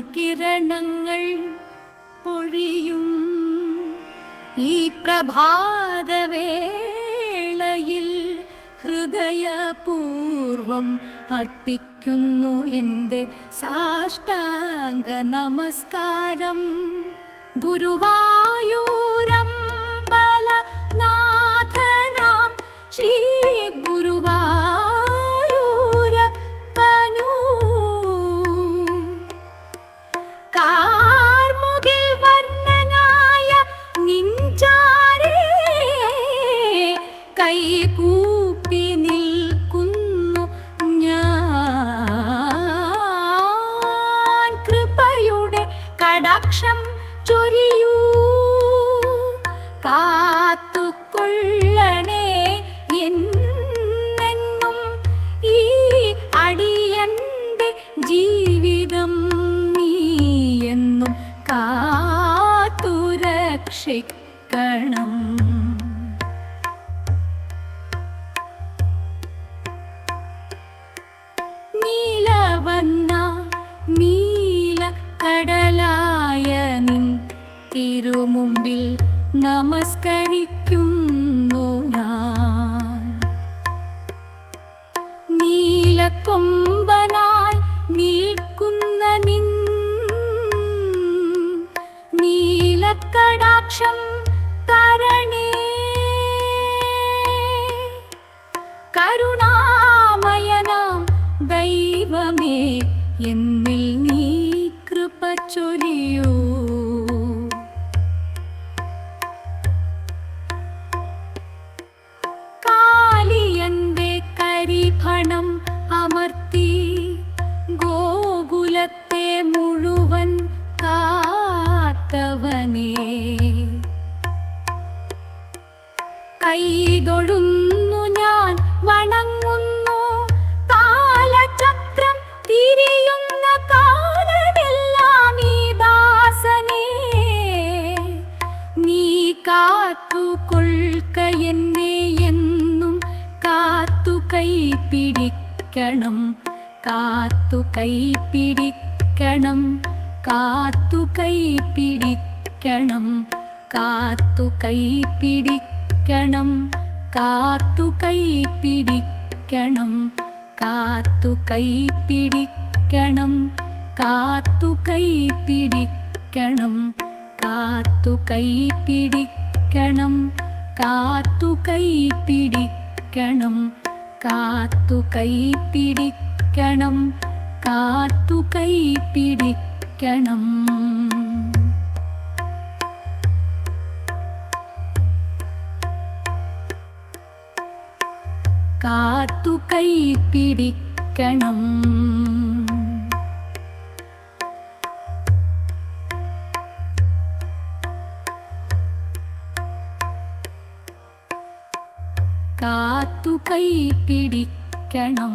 കിരണങ്ങൾ പൊഴിയും. ഈ പ്രഭാതവേളയിൽ ഹൃദയപൂർവം അർപ്പിക്കുന്നു എന്റെ സാഷ്ടാംഗ നമസ്കാരം. ഗുരുവായൂരമ്പല കാത്തുരക്ഷിക്കണം നീലവന്ന നീല കടലായ നിൻ തിരുമുമ്പിൽ നമസ്കരിക്കുന്നു ഞാൻ. നീലക്കൊമ്പനായി നിൽക്കുന്ന നിൻ നീലക്കടാക്ഷം साक्षं करणे करुणामयनां दैवमे एन्मिल् नी कृपचोरियो കൈതൊഴുന്നു ഞാൻ വണങ്ങുന്നു. കാലചക്രം തിരിയുന്ന കാലമെല്ലാം ഈ ദാസനേ. നീ കാത്തുകൊൾക്ക എന്നെ എന്നും കാത്തു കൈ പിടിക്കണം കാത്തു കൈ പിടിക്കണം കാത്തു കൈ പിടിക്കണം കാത്തു കൈ പിടിക്കണം കാത്തു കൈ പിടിക്കണം കാത്തു കൈ പിടിക്കണം കാത്തു കൈ പിടിക്കണം കാത്തു കൈ പിടിക്കണം കാത്തു കൈ പിടിക്കണം കാത്തു കൈ പിടിക്കണം കാത്തു കൈ പിടിക്കണം കാത്തു കൈ പിടിക്കണം. കാത്തു കൈ പിടിക്കണം.